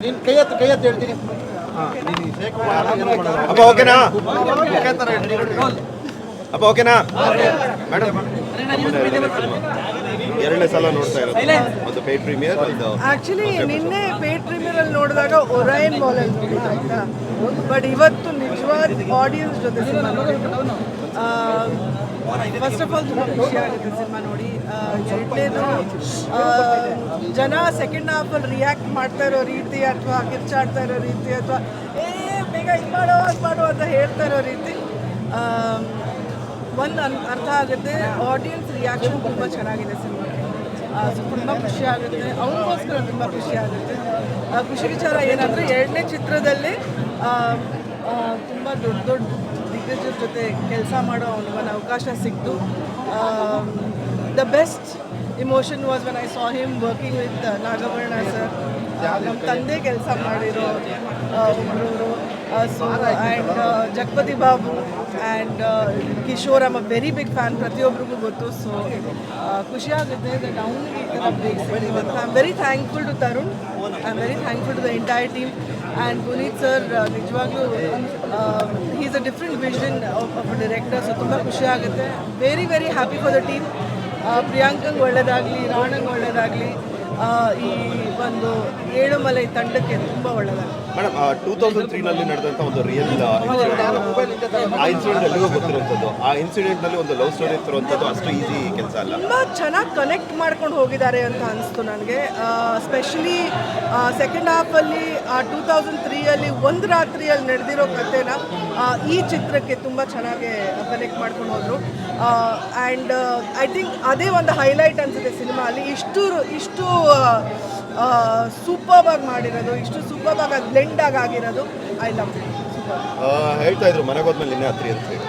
ನೀನ್ ಕೈ ಎತ್ತು ಕೈ ಎತ್ತು ಹೇಳ್ತೀನಿ. ಅಪ್ಪ ಓಕೆನಾ? ಅಪ್ಪ ಓಕೆನಾ? ಮೇಡಮ್. ಎರಡನೇ ಸಲ ನೋಡ್ತಾ ಇರೋದು. ಒಂದು ಪೇಡ್ ಪ್ರೀಮಿಯರ್ ಒಂದು ಆಕ್ಚುಲಿ ನಿನ್ನೆ ಪೇಟ್ ಪ್ರೀಮಿಯರ್ ಅಲ್ಲಿ ನೋಡಿದಾಗ ಒರೈನ್ ಮಾಲ್ ಅಲ್ಲಿ ನೋಡಿದ್ದು ಆಯ್ತಾ? ಬಟ್ ಇವತ್ತು ನಿಜವಾದ ಆಡಿಯನ್ಸ್ ಜೊತೆ ಸಿನಿಮಾ ಫಸ್ಟ್ ಆಫ್ ಆಲ್ ತುಂಬ ಖುಷಿ ಆಗುತ್ತೆ ಸಿನಿಮಾ ನೋಡಿ. ಎರಡನೇದು ಜನ ಸೆಕೆಂಡ್ ಹಾಫಲ್ಲಿ ರಿಯಾಕ್ಟ್ ಮಾಡ್ತಾ ಇರೋ ರೀತಿ ಅಥವಾ ಕಿರ್ಚಾಡ್ತಾ ಇರೋ ರೀತಿ ಅಥವಾ, ಏ, ಬೇಗ ಇದು ಮಾಡೋ, ಅದು ಮಾಡೋ ಅಂತ ಹೇಳ್ತಾ ಇರೋ ರೀತಿ ಒಂದು ಅರ್ಥ ಆಗುತ್ತೆ. ಆಡಿಯನ್ಸ್ ರಿಯಾಕ್ಷನ್ ತುಂಬ ಚೆನ್ನಾಗಿದೆ ಸಿನಿಮಾ ತುಂಬ ಖುಷಿ ಆಗುತ್ತೆ. ಅವ್ರಿಗೋಸ್ಕರ ತುಂಬ ಖುಷಿ ಆಗುತ್ತೆ. ಖುಷಿ ವಿಚಾರ ಏನಂದರೆ ಎರಡನೇ ಚಿತ್ರದಲ್ಲಿ ತುಂಬ ದೊಡ್ಡ ದೊಡ್ಡ ದಿಗ್ಗಜರ ಜೊತೆ ಕೆಲಸ ಮಾಡೋ ಒಂದು ಅವಕಾಶ ಸಿಕ್ತು. The best emotion was when I saw him working with Nagavarna sir ನಮ್ಮ ತಂದೆ ಕೆಲಸ ಮಾಡಿರೋ ಒಬ್ಬರವರು so and Jagapathi Babu and Kishore am a very big fan ಪ್ರತಿಯೊಬ್ಬರಿಗೂ ಗೊತ್ತು ಸೊ ಖುಷಿಯಾಗುತ್ತೆ ದಟ್ ಅವನಿಗೆ ಈ ಥರ ಬ್ರೇಕ್ ಸಿಕ್ಕಿದೆ I am very thankful to Tarun I am very thankful to the entire team and Puneeth sir ನಿಜವಾಗ್ಲೂ is a different vision of director so ತುಂಬ ಖುಷಿ ಆಗುತ್ತೆ very very happy for the team ಪ್ರಿಯಾಂಕಂಗೆ ಒಳ್ಳೆಯದಾಗಲಿ ರಾಣಂಗೆ ಒಳ್ಳೆಯದಾಗಲಿ ಈ ಒಂದು ಏಳುಮಲೈ ತಂಡಕ್ಕೆ ತುಂಬ ಒಳ್ಳೇದಾಗಲಿ ಮೇಡಮ್ ಟೂ ತೌಸಂಡ್ ತ್ರೀನಲ್ಲಿ ನಡೆದಂಥ ಒಂದು ರಿಯಲ್ ಆ ಇನ್ಸಿಡೆಂಟ್ ಎಲ್ಲಿಗೂ ಗೊತ್ತಿರುವಂಥದ್ದು. ಆ ಇನ್ಸಿಡೆಂಟ್ನಲ್ಲಿ ಒಂದು ಲವ್ ಸ್ಟೋರಿ ಇರುವಂಥದ್ದು ಅಷ್ಟು ಈಸಿ ಕೆಲಸ ಅಲ್ಲ. ತುಂಬ ಚೆನ್ನಾಗಿ ಕನೆಕ್ಟ್ ಮಾಡ್ಕೊಂಡು ಹೋಗಿದ್ದಾರೆ ಅಂತ ಅನಿಸ್ತು ನನಗೆ. ಸ್ಪೆಷಲಿ ಸೆಕೆಂಡ್ ಹಾಫಲ್ಲಿ ಟೂ ತೌಸಂಡ್ ತ್ರೀಯಲ್ಲಿ ಒಂದು ರಾತ್ರಿಯಲ್ಲಿ ನಡೆದಿರೋ ಕಥೆನ ಈ ಚಿತ್ರಕ್ಕೆ ತುಂಬ ಚೆನ್ನಾಗಿ ಕನೆಕ್ಟ್ ಮಾಡ್ಕೊಂಡು ಹೋದರು. ಆ್ಯಂಡ್ ಐ ಥಿಂಕ್ ಅದೇ ಒಂದು ಹೈಲೈಟ್ ಅನಿಸುತ್ತೆ ಸಿನಿಮಾ ಅಲ್ಲಿ ಇಷ್ಟು ಇಷ್ಟು ಸೂಪರ್ಬಾಗಿ ಮಾಡಿರೋದು, ಇಷ್ಟು ಸೂಪರ್ ಆಗಿ ಆಗಿ ಆಗಿರೋದು ಐ ಲವ್ ಹೇಳ್ತಾ ಇದ್ರು ಮನೆಗೆ ಹೋದ್ಮೇಲೆ ನಿನ್ನೆ ಹತ್ರಿ ಅಂತ ಹೇಳಿ.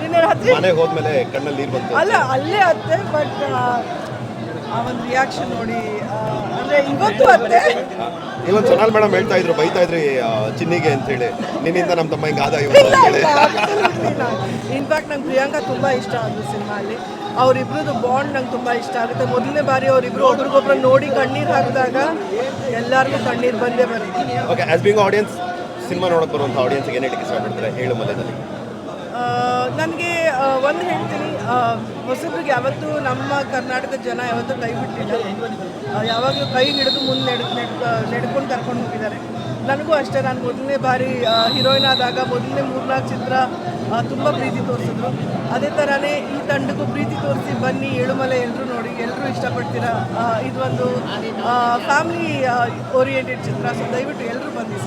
ನಿನ್ನೆ ರಾತ್ರಿ ಮನೆಗೆ ಹೋದ್ಮೇಲೆ ಕಣ್ಣಲ್ಲಿ ನೀರು ಬಂತು ಅಲ್ಲ ಅಲ್ಲೇ ಅತ್ತೆ ಬಟ್ ಆ ಒಂದು ರಿಯಾಕ್ಷನ್ ನೋಡಿ ಅಂದ್ರೆ ಇವತ್ತು ಅತ್ತೆ ಇವತ್ತು ಸೊನಾಲ್ ಮೇಡಮ್ ಹೇಳ್ತಾ ಇದ್ರು ಬೈತಾ ಇದ್ರಿ ಚಿನ್ನಿಗೆ ಅಂತ ಹೇಳಿ. ನಿನ್ನಿಂದ ನಮ್ಮ ತಮ್ಮ ಹಿಂಗೆ ಆದ ಇವತ್ತು ಹೇಳಿ. ಇನ್ಫ್ಯಾಕ್ಟ್ ನಂಗೆ ಪ್ರಿಯಾಂಕಾ ತುಂಬ ಇಷ್ಟ ಆದ್ರು ಸಿನಿಮಾ ಅಲ್ಲಿ ಅವರಿಬ್ರದ್ದು ಬಾಂಡ್ ನಂಗೆ ತುಂಬ ಇಷ್ಟ ಆಗುತ್ತೆ. ಮೊದಲನೇ ಬಾರಿ ಅವರಿಬ್ರು ಒಬ್ರಿಗೊಬ್ರು ನೋಡಿ ಕಣ್ಣೀರು ಹಾಕಿದಾಗ ಎಲ್ಲರಿಗೂ ಕಣ್ಣೀರು ಬಂದೇ ಬರುತ್ತೆ. Okay as being audience cinema ನೋಡಕ್ಕೆ ಬರುವಂಥ ಆಡಿಯನ್ಸ್ಗೆ ಏನು ಹೇಳಕ್ಕೆ ಇಷ್ಟಪಡ್ತಾರೆ? ಹೇಳು ಮಧ್ಯದಲ್ಲಿ ನನಗೆ ಒಂದು ಹೇಳ್ತೀನಿ. ಹೊಸಬ್ರಿಗೆ ಯಾವತ್ತೂ ನಮ್ಮ ಕರ್ನಾಟಕದ ಜನ ಯಾವತ್ತೂ ಕೈ ಬಿಟ್ಟಿಲ್ಲ. ಯಾವಾಗಲೂ ಕೈ ಹಿಡಿದು ಮುಂದೆ ನೆಡ್ ನೆಡ್ಕೊಂಡು ನಡ್ಕೊಂಡು ಕರ್ಕೊಂಡು ಹೋಗಿದ್ದಾರೆ. ನನಗೂ ಅಷ್ಟೇ. ನಾನು ಮೊದಲನೇ ಬಾರಿ ಹೀರೋಯಿನ್ ಆದಾಗ ಮೊದಲನೇ ಮೂರ್ನಾಲ್ಕು ಚಿತ್ರ ತುಂಬ ಪ್ರೀತಿ ತೋರಿಸಿದ್ರು. ಅದೇ ಥರನೇ ಈ ತಂಡಕ್ಕೂ ಪ್ರೀತಿ ತೋರಿಸಿ ಬನ್ನಿ, ಏಳುಮಲೆ ಎಲ್ಲರೂ ನೋಡಿ ಎಲ್ಲರೂ ಇಷ್ಟಪಡ್ತೀರಾ? ಇದೊಂದು ಫ್ಯಾಮಿಲಿ ಓರಿಯೆಂಟೆಡ್ ಚಿತ್ರ. ಸೊ ದಯವಿಟ್ಟು ಎಲ್ಲರೂ ಯು